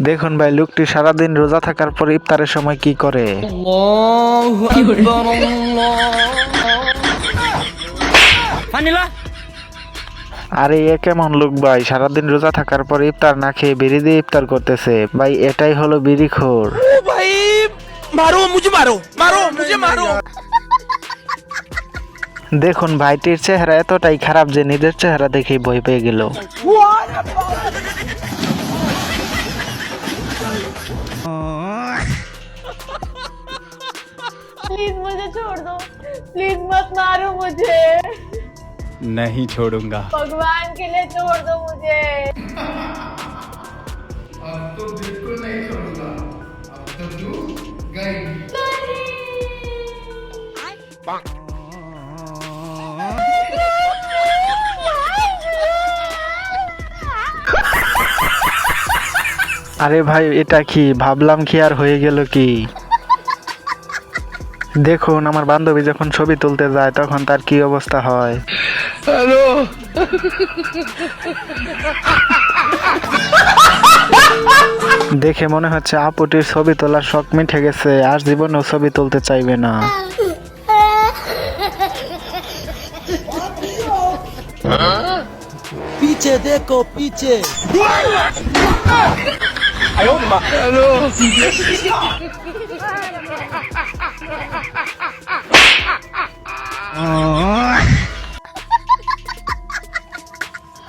দেখুন ভাই লোকটি সারাদিন রোজা থাকার পর ইফতারের সময় কি করে? আরে এ কেমন লোক ভাই? সারাদিন রোজা থাকার পর ইফতার না খেয়ে বিড়ি দিয়ে ইফতার করতেছে। ভাই এটাই হলো বিড়ি খোর। ভাই মারো মারো মারো মারো। দেখুন ভাইটির চেহারা এতটাই খারাপ যে নিজের চেহারা দেখে ভয় পেয়ে গেল। छोड़ दो प्लीज मत मारो मुझे नहीं छोड़ूंगा भगवान के लिए छोड़ दो मुझे আরে ভাই এটা কি ভাবলাম কি আর হয়ে গেল কি দেখুন আমার বান্ধবী যখন ছবি তুলতে যায় তখন তার কি অবস্থা হয়? দেখে মনে হচ্ছে আপুটির ছবি তোলার শখ মিঠে গেছে আর জীবনেও ছবি তুলতে চাইবে না। পিছে দেখো পিছে। হ্যালো?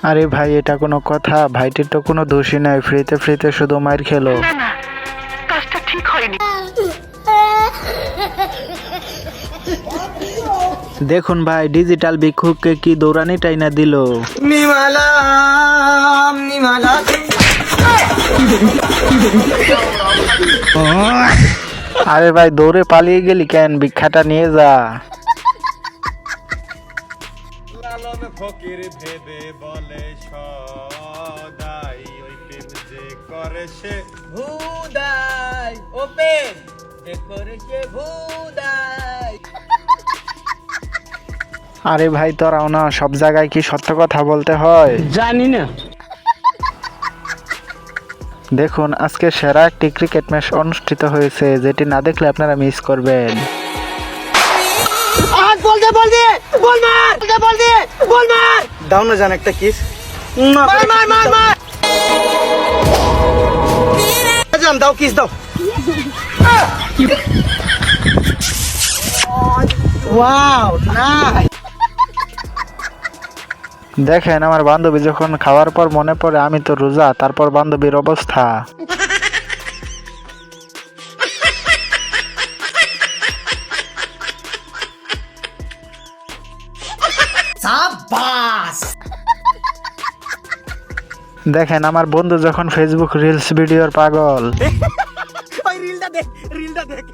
আরে ভাই এটা কোনো কথা। ভাইটির তো কোনো দোষী নাই। ফ্রিতে ফ্রিতে শুধু মায়ের খেলো। কাজটা ঠিক হয়নি। দেখুন ভাই ডিজিটাল বিক্ষোভকে কি দৌড়ানি টাইনা দিল। আরে ভাই দৌড়ে পালিয়ে গেলি কেন? ভিক্ষাটা নিয়ে যা। ফকির ভেবে বলে সদাই ওই প্রেম যে করে সে ভুদাই। ওপেন। করেছে ভুদাই। আরে ভাই তোরাও না সব জায়গায় কি সত্য কথা বলতে হয়? জানি না। দেখুন আজকে সেরা একটি ক্রিকেট ম্যাচ অনুষ্ঠিত হয়েছে যেটি না দেখলে আপনারা মিস করবেন। দে বল দে বল মার বল দে বল দে বল মার। দাও না জান একটা কিস। মার মার মার মার। জান দাও কিস দাও। ওয়াও নাইস দেখেন আমার বান্ধবী যখন খাওয়ার পর মনে পড়ে আমি তো রোজা তারপর বান্ধবীর অবস্থা। সাবাস দেখেন আমার বন্ধু যখন ফেসবুক রিলস ভিডিওর পাগল ওই রিলটা দেখ রিলটা দেখ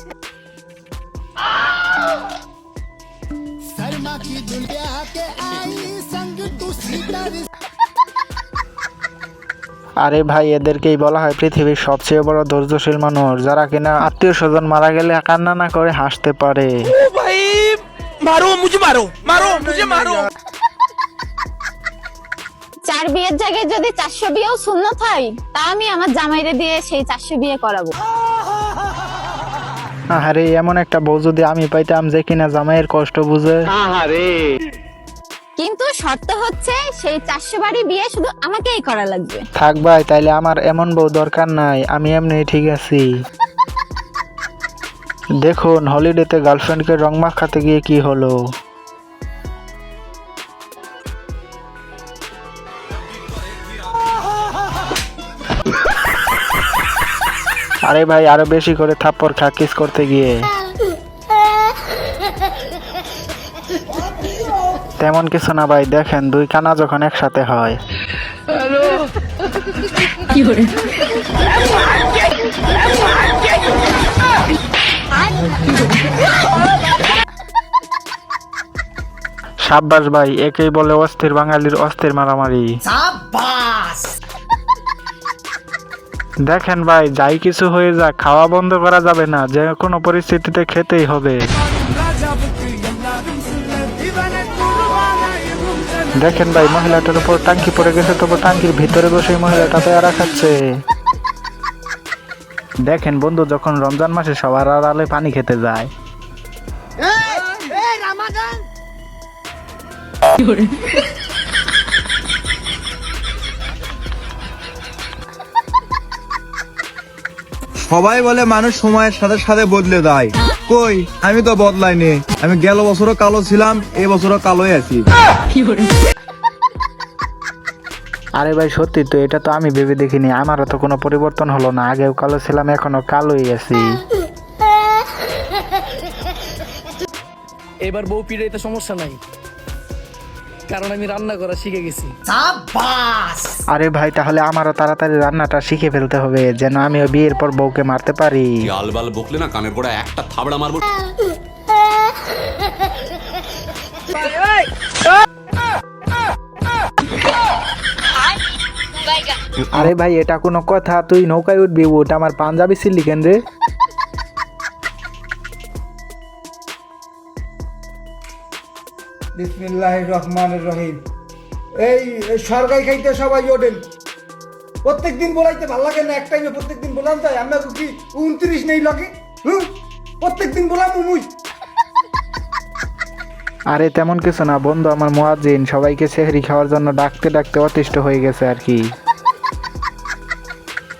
আরে ভাই এদেরকেই বলা হয় পৃথিবীর সবচেয়ে বড় ধৈর্যশীল মানুষ যারা কিনা আত্মীয় স্বজন মারা গেলে কান্না না করে হাসতে পারে ओ भाई मारो मुझे मारो मारो मुझे मारो চার বিয়ের জায়গায় যদি চারশো বিয়েও সুন্নত হয় তা আমি আমার জামাইরে দিয়ে সেই চারশো বিয়ে করাবো আরে এমন একটা বউ যদি আমি পাইতাম যে কিনা জামাইয়ের কষ্ট বুঝে কিন্তু শর্ত হচ্ছে সেই চারশো বাড়ি বিয়ে শুধু আমাকেই করা লাগবে থাক ভাই তাইলে আমার এমন বউ দরকার নাই আমি এমনি ঠিক আছি দেখুন হলিডেতে গার্লফ্রেন্ডকে রং মাখাতে গিয়ে কি হলো? আরে ভাই আরও বেশি করে থাপ্পড় খা কিস করতে গিয়ে। তেমন কিছু না ভাই দেখেন দুই কানা যখন একসাথে হয়। সাব্বাস ভাই একেই বলে অস্থির বাঙালির অস্থির মারামারি। দেখেন ভাই যাই কিছু হয়ে যাক খাওয়া বন্ধ করা যাবে না যে কোনো পরিস্থিতিতে খেতেই হবে। দেখেন ভাই মহিলাটার উপর টাঙ্কি পড়ে গেছে তবু টাঙ্কির ভিতরে বসে মহিলাটা পেয়ারা খাচ্ছে। দেখেন বন্ধু যখন রমজান মাসে সবার আড়ালে পানি খেতে যায়। সবাই বলে মানুষ সময়ের সাথে সাথে বদলে দেয় কই? আমি তো বদলাইনি। আমি গেল বছরও কালো ছিলাম এই বছরও কালোই আছি। আরে ভাই সত্যি তো এটা তো আমি ভেবে দেখিনি। আমারও তো কোনো পরিবর্তন হলো না। আগেও কালো ছিলাম এখনও কালোই আছি। এবার বউ পিড়াইতে সমস্যা নাই। কারণ আমি রান্না করা শিখে গেছি। আরে ভাই তাহলে আমারও তাড়াতাড়ি রান্নাটা শিখে ফেলতে হবে যেন আমিও বিয়ের পর বউকে মারতে পারি। আলবাল বকলে না কানের গোড়া একটা থাবড়া মারবো? আরে ভাই এটা কোনো কথা। তুই নৌকায় উঠবি উঠ। আমার পাঞ্জাবি ছিলি কেন রে? বিসমিল্লাহ রহমান রহিম। এই সরকারি খাইতে সবাই ওঠেন। প্রত্যেক দিন বলাইতে ভালো লাগে না, এক টাইমে প্রত্যেক দিন বললাম তাই আমরা কি উনত্রিশ নেই লগে? হুম? প্রত্যেক দিন বললাম মুই আরে তেমন কিছু না, বন্ধু আমার মোয়াজিন সবাইকে সেহরি খাওয়ার জন্য ডাকতে ডাকতে অতিষ্ঠ হয়ে গেছে আর কি।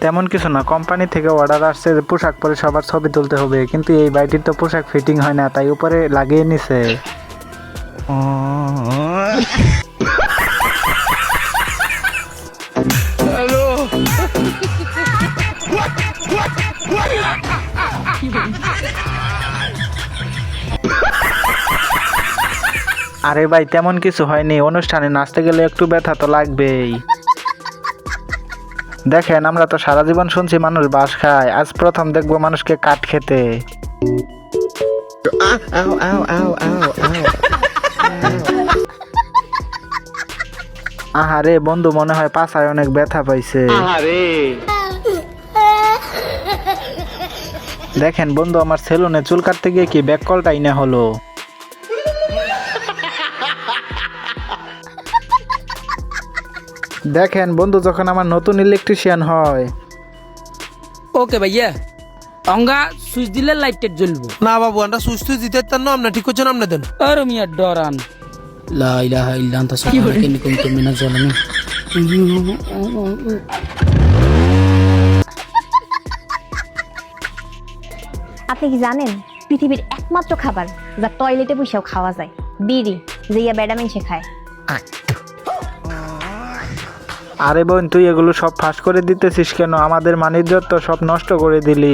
তেমন কিছু না, কোম্পানি থেকে অর্ডার আসছে যে পোশাক পরে সবার ছবি তুলতে হবে, কিন্তু এই বাড়িটির তো পোশাক ফিটিং হয় না, তাই উপরে লাগিয়ে নিছে। আরে ভাই, তেমন কিছু হয়নি। অনুষ্ঠানে নাচতে গেলে একটু ব্যথা তো লাগবেই। দেখেন, আমরা তো সারা জীবন শুনছি মানুষ বাস খায়। আজ প্রথম দেখব মানুষকে কাঠ খেতে। আহারে বন্ধু মনে হয় পাছায় অনেক ব্যথা পাইছে। দেখেন বন্ধু আমার সেলুনে চুল কাটতে গিয়ে কি ব্যাক কলটাই না হলো। দেখেন বন্ধু যখন আমার নতুন ইলেকট্রিশিয়ান হয়। ওকে ভাইয়া। অঙ্গা সুইচ দিলে লাইটটা জ্বলবো। না বাবু আমরা সুস্থ দিতে তার না ঠিক হচ্ছে নাম না দেন আর মিয়া ডরান। লা ইলাহা ইল্লা আনতা সুবহানাকা ইন্নী কুনতু মিনাজ জালিমিন আপনি কি জানেন পৃথিবীর একমাত্র খাবার যা টয়লেটে বসেও খাওয়া যায় বিড়ি যে ইয়া ব্যাডামিন সে খায়। আরে বোন, তুই এগুলো সব ফাঁস করে দিতেছিস কেন? আমাদের মানিজ্য তো সব নষ্ট করে দিলি।